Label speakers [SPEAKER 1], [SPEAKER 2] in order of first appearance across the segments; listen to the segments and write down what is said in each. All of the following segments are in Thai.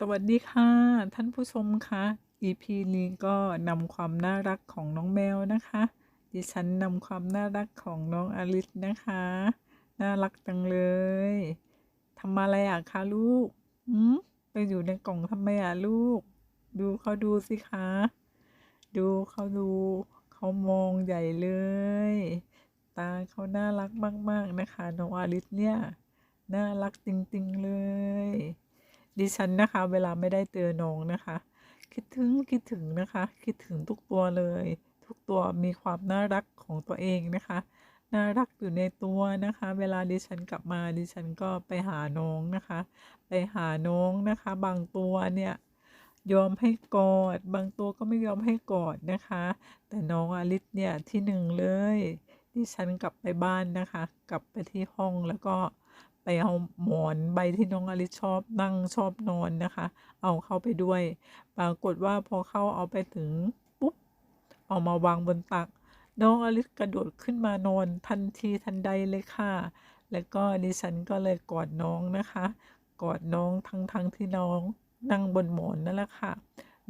[SPEAKER 1] สวัสดีค่ะ ท่านผู้ชมคะ EP นี้ก็นำความน่ารักของน้องแมวนะคะ ดิฉันนำความน่ารักของน้องอลิสนะคะ น่ารักจังเลยทำอะไรอะคะลูกอืมไปอยู่ในกล่องทำไมอะลูก ดูเขาดูสิคะ ดูเขาดูเขามองใหญ่เลย ตาเขาน่ารักมาก ๆนะคะ น้องอลิสเนี่ย น่ารักจริง ๆ เลย ดิฉันนะคะ เวลาไม่ได้เจอน้องนะคะ คิดถึงคิดถึงนะคะ คิดถึงทุกตัวเลย ทุกตัวมีความน่ารักของตัวเองนะคะ น่ารักอยู่ในตัวนะคะ เวลาดิฉันกลับมาดิฉันก็ไปหาน้องนะคะ ไปหาน้องนะคะ บางตัวเนี่ยยอมให้กอด บางตัวก็ไม่ยอมให้กอดนะคะ แต่น้องอลิสเนี่ยที่หนึ่งเลยดิฉันกลับไปบ้านนะคะ กลับไปที่ห้องแล้วก็ ไปเอาหมอนใบที่น้องอลิสชอบนั่งชอบนอนนะคะ เอาเข้าไปด้วย ปรากฏว่าพอเข้าเอาไปถึงปุ๊บเอามาวางบนตัก น้องอลิสกระโดดขึ้นมานอนทันทีทันใดเลยค่ะ แล้วก็ดิฉันก็เลยกอดน้องนะคะ กอดน้องทั้งทั้งที่น้องนั่งบนหมอนนั่นแหละค่ะ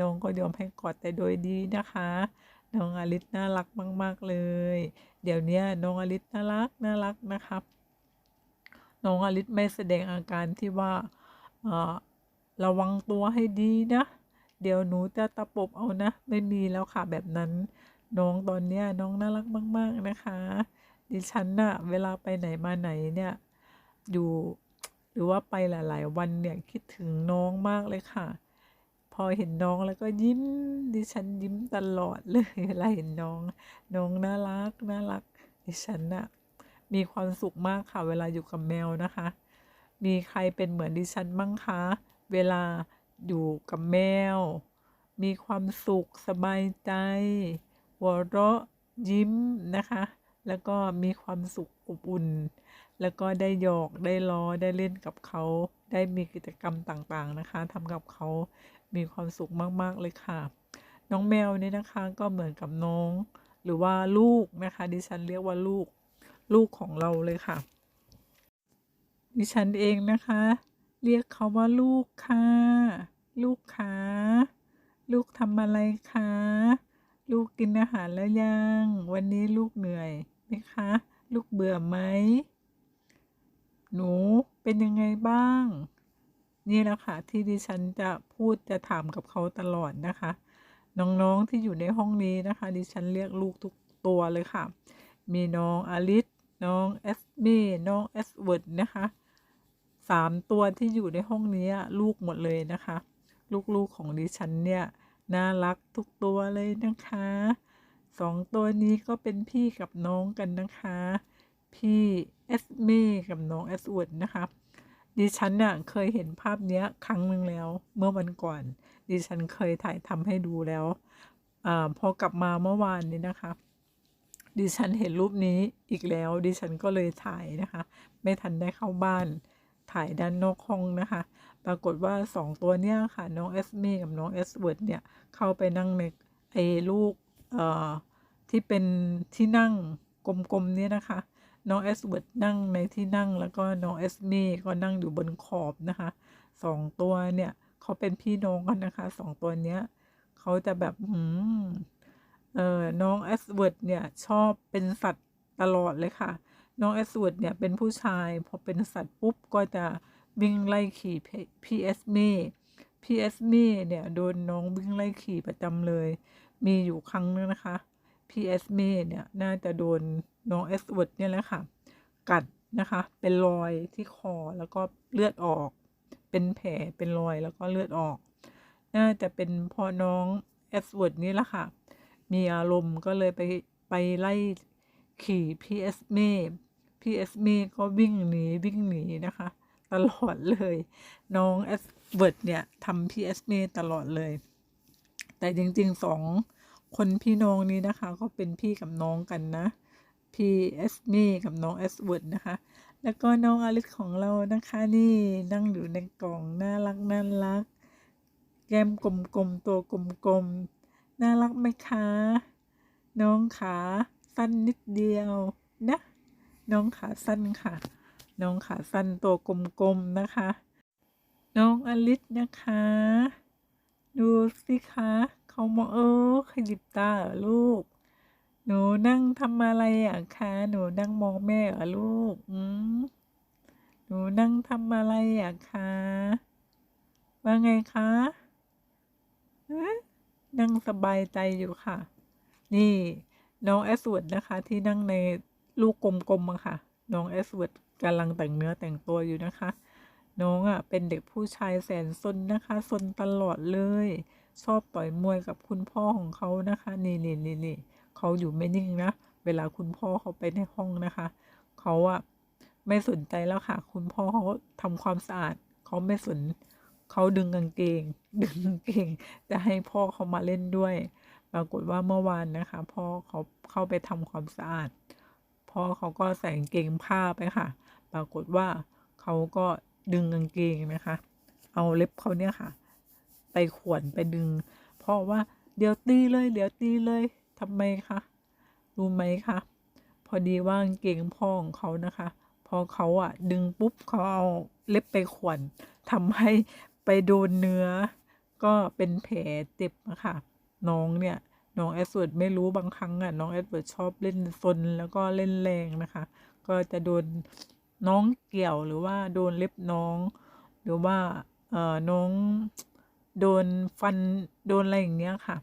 [SPEAKER 1] น้องก็ยอมให้กอดแต่โดยดีนะคะน้องอลิสน่ารักมาก ๆ เลย เดี๋ยวนี้น้องอลิสน่ารักน่ารักนะครับ น้องอลิสไม่แสดงอาการที่ว่าระวังตัวให้ดีนะ เดี๋ยวหนูจะตะปบเอานะ ไม่มีแล้วค่ะแบบนั้น น้องตอนเนี้ยน้องน่ารักมาก ๆนะคะ ดิฉันน่ะเวลาไปไหนมาไหนเนี่ยอยู่หรือว่าไปหลาย ๆ วันเนี่ยคิดถึงน้องมากเลยค่ะ พอเห็นน้องแล้วก็ยิ้มดิฉันยิ้มตลอดเลยเวลาเห็นน้อง น้องน่ารักน่ารักดิฉันน่ะ มีความสุขมากค่ะ เวลาอยู่กับแมวนะคะ มีใครเป็นเหมือนดิฉันบ้างคะ เวลาอยู่กับแมว มีความสุขสบายใจ หัวเราะยิ้มนะคะ แล้วก็มีความสุขอบอุ่น แล้วก็ได้หยอกได้ล้อได้เล่นกับเขา ได้มีกิจกรรมต่างๆนะคะทำกับเขามีความสุขมากๆเลยค่ะ น้องแมวเนี่ยนะคะก็เหมือนกับน้อง หรือว่าลูกนะคะ ดิฉันเรียกว่าลูก ลูกของเราเลยค่ะ ดิฉันเองนะคะ เรียกเขาว่าลูกค่ะลูกขาลูกทำอะไรคะลูกกินอาหารแล้วยัง วันนี้ลูกเหนื่อยไหมคะ ลูกเบื่อไหม หนูเป็นยังไงบ้าง นี่แหละค่ะที่ดิฉันจะพูดจะถามกับเขาตลอดนะคะ น้องๆที่อยู่ในห้องนี้นะคะ ดิฉันเรียกลูกทุกตัวเลยค่ะ มีน้องอลิส น้องเอสเม่น้องเอสเวิร์ดนะคะสามตัวที่อยู่ในห้องนี้ลูกหมดเลยนะคะ ลูกๆของดิฉันเนี่ยน่ารักทุกตัวเลยนะคะสองตัวนี้ก็เป็นพี่กับน้องกันนะคะ พี่เอสเม่กับน้องเอสเวิร์ดนะคะดิฉันน่ะเคยเห็นภาพเนี้ยครั้งหนึ่งแล้ว เมื่อวันก่อน ดิฉันเคยถ่ายทำให้ดูแล้ว อ่าพอกลับมาเมื่อวานนี้นะคะ ดิฉันเห็นรูปนี้อีกแล้ว ดิฉันก็เลยถ่ายนะคะ ไม่ทันได้เข้าบ้าน ถ่ายด้านนอกห้องนะคะ ปรากฏว่าสองตัวเนี้ยค่ะ น้องเอสเม่กับน้องเอสเวิร์ดเนี่ย เข้าไปนั่งในไอ้ลูกเอ่อที่เป็นที่นั่งกลมๆเนี่ยนะคะ น้องเอสเวิร์ดนั่งในที่นั่งแล้วก็น้องเอสเม่ก็นั่งอยู่บนขอบนะคะสองตัวเนี่ยเขาเป็นพี่น้องกันนะคะสองตัวเนี้ยเขาจะแบบหืม เออน้องเอสเวิร์ดเนี่ยชอบเป็นสัตว์ตลอดเลยค่ะ น้องเอสเวิร์ดเนี่ยเป็นผู้ชายพอเป็นสัตว์ปุ๊บก็จะวิ่งไล่ขี่พีเอสเม่พีเอสเม่เนี่ยโดนน้องวิ่งไล่ขี่ประจำเลย มีอยู่ครั้งนึงนะคะพีเอสเม่เนี่ยน่าจะโดนน้องเอสเวิร์ดเนี่ยแหละค่ะ กัดนะคะ เป็นรอยที่คอแล้วก็เลือดออก เป็นแผลเป็นรอยแล้วก็เลือดออก น่าจะเป็นพอน้องเอสเวิร์ดนี่แหละค่ะ มีอารมณ์ก็เลยไปไปไล่ขี่พีเอสเม่พีเอสเม่ก็วิ่งหนีวิ่งหนีนะคะ ตลอดเลย น้องเอสเวิร์ดเนี่ยทำพีเอสเม่ตลอดเลย แต่จริงๆสองคนพี่น้องนี้นะคะ ก็เป็นพี่กับน้องกันนะพี่เอสเม่กับน้องเอสเวิร์ดนะคะ แล้วก็น้องอลิสของเรานะคะนี่นั่งอยู่ในกล่องน่ารักน่ารักแก้มกลมๆตัวกลมๆ น่ารักไหมคะ น้องขาสั้นนิดเดียวนะ น้องขาสั้นค่ะ น้องขาสั้นตัวกลมๆนะคะ น้องอลิสนะคะ ดูสิคะเขามองเออขยิบตาเหรอลูก หนูนั่งทำอะไรอะคะหนูนั่งมองแม่เหรอลูกอืมหนูนั่งทำอะไรอะคะว่าไงคะ นั่งสบายใจอยู่ค่ะ นี่น้องแอสวดนะคะ ที่นั่งในลูกกลมๆอะค่ะ น้องแอสวดกำลังแต่งเนื้อแต่งตัวอยู่นะคะ น้องอะเป็นเด็กผู้ชายแสนซนนะคะซนตลอดเลย ชอบต่อยมวยกับคุณพ่อของเขานะคะ นี่นี่นี่นี่เขาอยู่ไม่นิ่งนะ เวลาคุณพ่อเขาไปในห้องนะคะ เขาอะไม่สนใจแล้วค่ะ คุณพ่อเขาทำความสะอาด เขาไม่สน เขาดึงกางเกง ดึงเก่งจะให้พ่อเขามาเล่นด้วย ปรากฏว่าเมื่อวานนะคะ พ่อเขาเข้าไปทำความสะอาด พ่อเขาก็ใส่กางเกงผ้าไปค่ะ ปรากฏว่าเขาก็ดึงกางเกงนะคะ เอาเล็บเขาเนี่ยค่ะ ไปขวนไปดึงพราะว่าเดี๋ยวตีเลยเดี๋ยวตีเลยทำไมคะรู้ไหมคะพอดีว่ากางเกงพ่อของเขานะคะ พอเขาอะ ดึงปุ๊บเขาเอาเล็บไปขวนทำให้ไปโดนเนื้อ ก็เป็นแผลเจ็บอะค่ะ น้องเนี่ย น้องแอดเวิร์ดไม่รู้บางครั้งอะน้องแอดเวิร์ดชอบเล่นซนแล้วก็เล่นแรงนะคะ ก็จะโดนน้องเกี่ยวหรือว่าโดนเล็บน้อง หรือว่าเอ่อน้องโดนฟันโดนอะไรอย่างเงี้ยค่ะ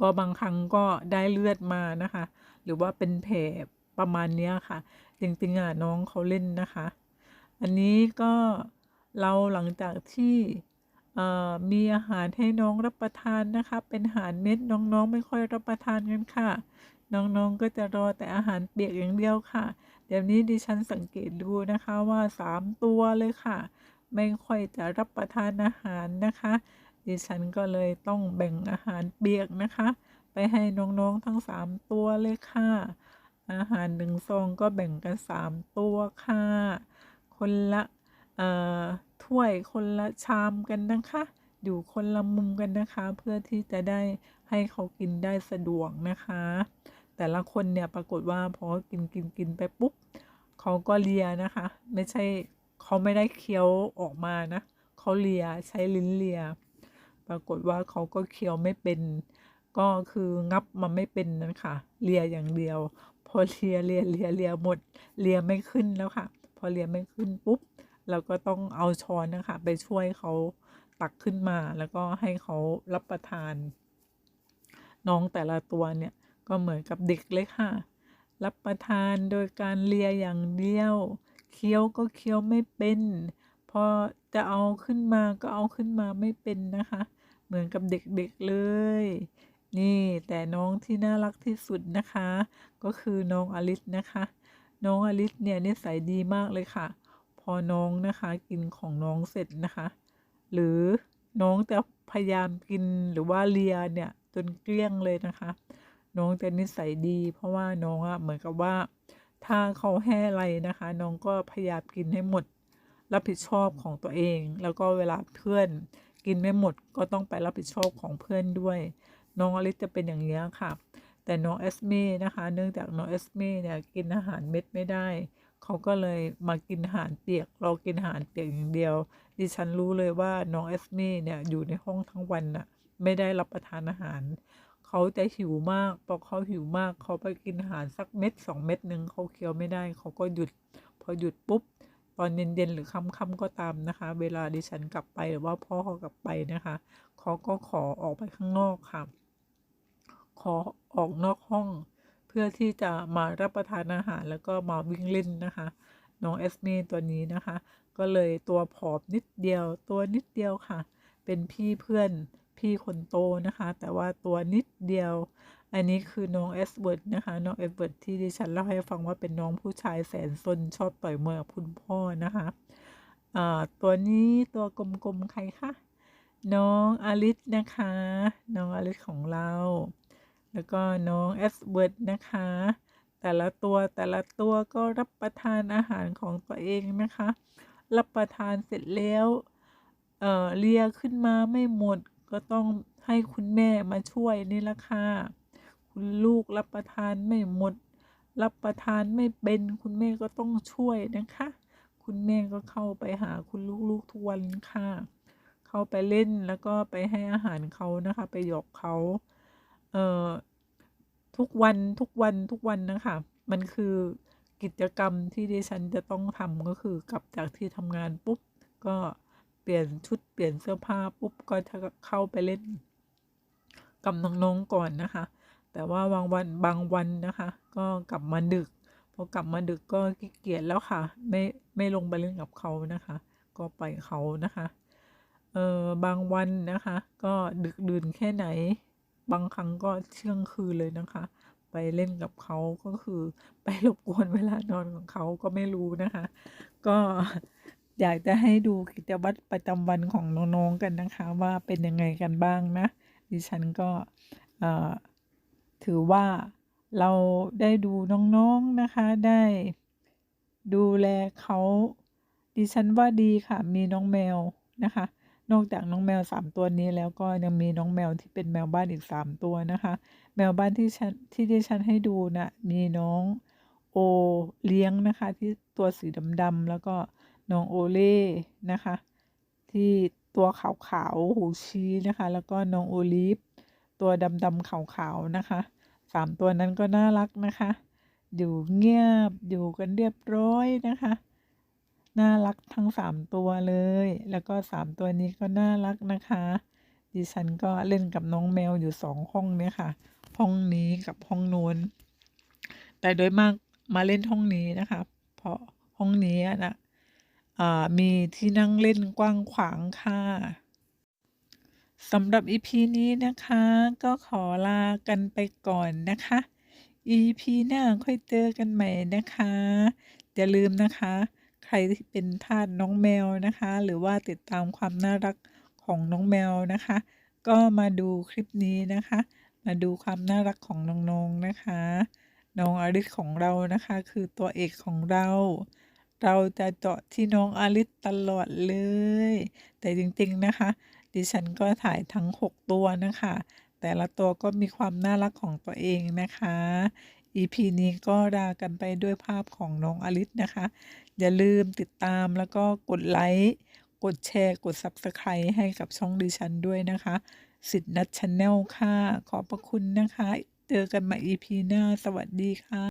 [SPEAKER 1] ก็บางครั้งก็ได้เลือดมานะคะ หรือว่าเป็นแผลประมาณเนี้ยค่ะจริงๆอะน้องเขาเล่นนะคะ อันนี้ก็เราหลังจากที่ มีอาหารให้น้องรับประทานนะคะ เป็นอาหารเม็ดน้องๆ ไม่ค่อยรับประทานกันค่ะ น้องๆก็จะรอแต่อาหารเปียกอย่างเดียวค่ะ เดี๋ยวนี้ดิฉันสังเกตดูนะคะว่าสามตัวเลยค่ะ ไม่ค่อยจะรับประทานอาหารนะคะ ดิฉันก็เลยต้องแบ่งอาหารเปียกนะคะ ไปให้น้องๆทั้งสามตัวเลยค่ะ อาหารหนึ่งซองก็แบ่งกันสามตัวค่ะ คนละเอ่อ ถ้วยคนละชามกันนะคะ อยู่คนละมุมกันนะคะ เพื่อที่จะได้ให้เขากินได้สะดวกนะคะ แต่ละคนเนี่ยปรากฏว่าพอกินกินกินไปปุ๊บเขาก็เลียนะคะ ไม่ใช่เขาไม่ได้เคี้ยวออกมานะเขาเลียใช้ลิ้นเลีย ปรากฏว่าเขาก็เคี้ยวไม่เป็น ก็คืองับมันไม่เป็นนั่นค่ะเลียอย่างเดียว พอเลียเลียเลียเลียหมดเลียไม่ขึ้นแล้วค่ะ พอเลียไม่ขึ้นปุ๊บ เราก็ต้องเอาช้อนนะคะ ไปช่วยเขาตักขึ้นมา แล้วก็ให้เขารับประทาน น้องแต่ละตัวเนี่ยก็เหมือนกับเด็กเลยค่ะ รับประทานโดยการเลียอย่างเดียวเคี้ยวก็เคี้ยวไม่เป็นพอจะเอาขึ้นมาก็เอาขึ้นมาไม่เป็นนะคะ เหมือนกับเด็กๆเลย นี่แต่น้องที่น่ารักที่สุดนะคะ ก็คือน้องอลิสนะคะ น้องอลิสเนี่ยนิสัยดีมากเลยค่ะ อน้องนะคะกินของน้องเสร็จนะคะ หรือน้องจะพยายามกินหรือว่าเลียเนี่ยจนเกลี้ยงเลยนะคะ น้องจะนิสัยดี เพราะว่าน้องอะเหมือนกับว่า ถ้าเขาให้อะไรนะคะ น้องก็พยายามกินให้หมด รับผิดชอบของตัวเอง แล้วก็เวลาเพื่อนกินไม่หมดก็ต้องไปรับผิดชอบของเพื่อนด้วย น้องอลิสจะเป็นอย่างนี้ค่ะ แต่น้องเอสเม่นะคะ เนื่องจากน้องเอสเม่เนี่ยกินอาหารเม็ดไม่ได้ เขาก็เลยมากินอาหารเปียกเรากินอาหารเปียกอย่างเดียว ดิฉันรู้เลยว่าน้องเอสเม่เนี่ยอยู่ในห้องทั้งวันน่ะ ไม่ได้รับประทานอาหาร เขาจะหิวมากพอเขาหิวมาก เขาไปกินอาหารสักเม็ดสองเม็ดหนึ่งเขาเคี้ยวไม่ได้ เขาก็หยุด พอหยุดปุ๊บตอนเย็นๆหรือค่ำๆก็ตามนะคะ เวลาดิฉันกลับไปหรือว่าพ่อเขากลับไปนะคะเขาก็ขอออกไปข้างนอกค่ะ ขอออกนอกห้อง เพื่อที่จะมารับประทานอาหารแล้วก็มาวิ่งเล่นนะคะ น้องเอสเมตัวนี้นะคะ ก็เลยตัวผอมนิดเดียว ตัวนิดเดียวค่ะ เป็นพี่เพื่อนพี่คนโตนะคะ แต่ว่าตัวนิดเดียว อันนี้คือน้องเอสเวิร์ดนะคะน้องเอสเวิร์ดที่ดิฉันเล่าให้ฟังว่าเป็นน้องผู้ชายแสนซนชอบต่อยมวยกับคุณพ่อนะคะตัวนี้ตัวกลมๆใครคะน้องอลิสนะคะ น้องอลิสของเรา แล้วก็น้องเอสเวิร์ดนะคะ แต่ละตัวแต่ละตัวก็รับประทานอาหารของตัวเองนะคะ รับประทานเสร็จแล้วเอ่อเลียขึ้นมาไม่หมดก็ต้องให้คุณแม่มาช่วยนี่ละค่ะ คุณลูกรับประทานไม่หมด รับประทานไม่เป็นคุณแม่ก็ต้องช่วยนะคะ คุคุณแม่ก็เข้าไปหาคุณลูกๆทุกวันค่ะ เข้าไปเล่นแล้วก็ไปให้อาหารเขานะคะ ไปหยอกเขา เอ่อทุกวันทุกวันทุกวันนะคะ มันคือกิจกรรมที่ดิฉันจะต้องทำก็คือกลับจากที่ทำงานปุ๊บ ก็เปลี่ยนชุดเปลี่ยนเสื้อผ้าปุ๊บก็จะเข้าไปเล่นกับน้องๆก่อนนะคะ แต่ว่าบางวันบางวันนะคะ ก็กลับมาดึกพอกลับมาดึกก็ขี้เกียจแล้วค่ะ ไม่ไม่ลงไปเล่นกับเขานะคะ ก็ปล่อยเขานะคะเออบางวันนะคะ ก็ดึกดื่นแค่ไหน บางครั้งก็เที่ยงคืนเลยนะคะ ไปเล่นกับเขาก็คือไปรบกวนเวลานอนของเขาก็ไม่รู้นะคะ ก็อยากจะให้ดูกิจวัตรประจำวันของน้องๆกันนะคะ ว่าเป็นยังไงกันบ้างนะ ดิฉันก็ถือว่าเราได้ดูน้องๆนะคะ ได้ดูแลเขาดิฉันว่าดีค่ะ มีน้องแมวนะคะ นอกจากน้องแมวสามตัวนี้แล้วก็ยังมีน้องแมวที่เป็นแมวบ้านอีกสามตัวนะคะ แมวบ้านที่ฉันที่ดิฉันให้ดูนะ่ะมีน้องโอเลี้ยงนะคะ ที่ตัวสีดำๆแล้วก็น้องโอเล่นะคะ ที่ตัวขาวๆหูชี้นะคะ แล้วก็น้องโอลิฟตัวดำๆขาวๆนะคะสามตัวนั้นก็น่ารักนะคะ อยู่เงียบอยู่กันเรียบร้อยนะคะ น่ารักทั้งสามตัวเลย แล้วก็สามตัวนี้ก็น่ารักนะคะ ดิฉันก็เล่นกับน้องแมวอยู่สองห้องเนี่ยค่ะ ห้องนี้กับห้องนู้น แต่โดยมากมาเล่นห้องนี้นะคะ เพราะห้องนี้นะอ่ามีที่นั่งเล่นกว้างขวางค่ะสำหรับ EP นี้นะคะ ก็ขอลากันไปก่อนนะคะ EP หน้าค่อยเจอกันใหม่นะคะ อย่าลืมนะคะ ใครที่เป็นทาสน้องแมวนะคะ หรือว่าติดตามความน่ารักของน้องแมวนะคะ ก็มาดูคลิปนี้นะคะ มาดูความน่ารักของน้องๆนะคะ น้องอลิสของเรานะคะ คือตัวเอกของเรา เราจะเจาะที่น้องอลิสตลอดเลย แต่จริงๆนะคะ ดิฉันก็ถ่ายทั้ง 6 ตัวนะคะ แต่ละตัวก็มีความน่ารักของตัวเองนะคะ EP นี้ก็ลากันไปด้วยภาพของน้องอลิสนะคะ อย่าลืมติดตามแล้วก็กดไลค์ กดแชร์ กด Subscribe ให้กับช่องดิฉันด้วยนะคะ สิทธิ์นัดชาแนลค่ะ ขอบพระคุณนะคะ เจอกันใหม่ EP หน้า สวัสดีค่ะ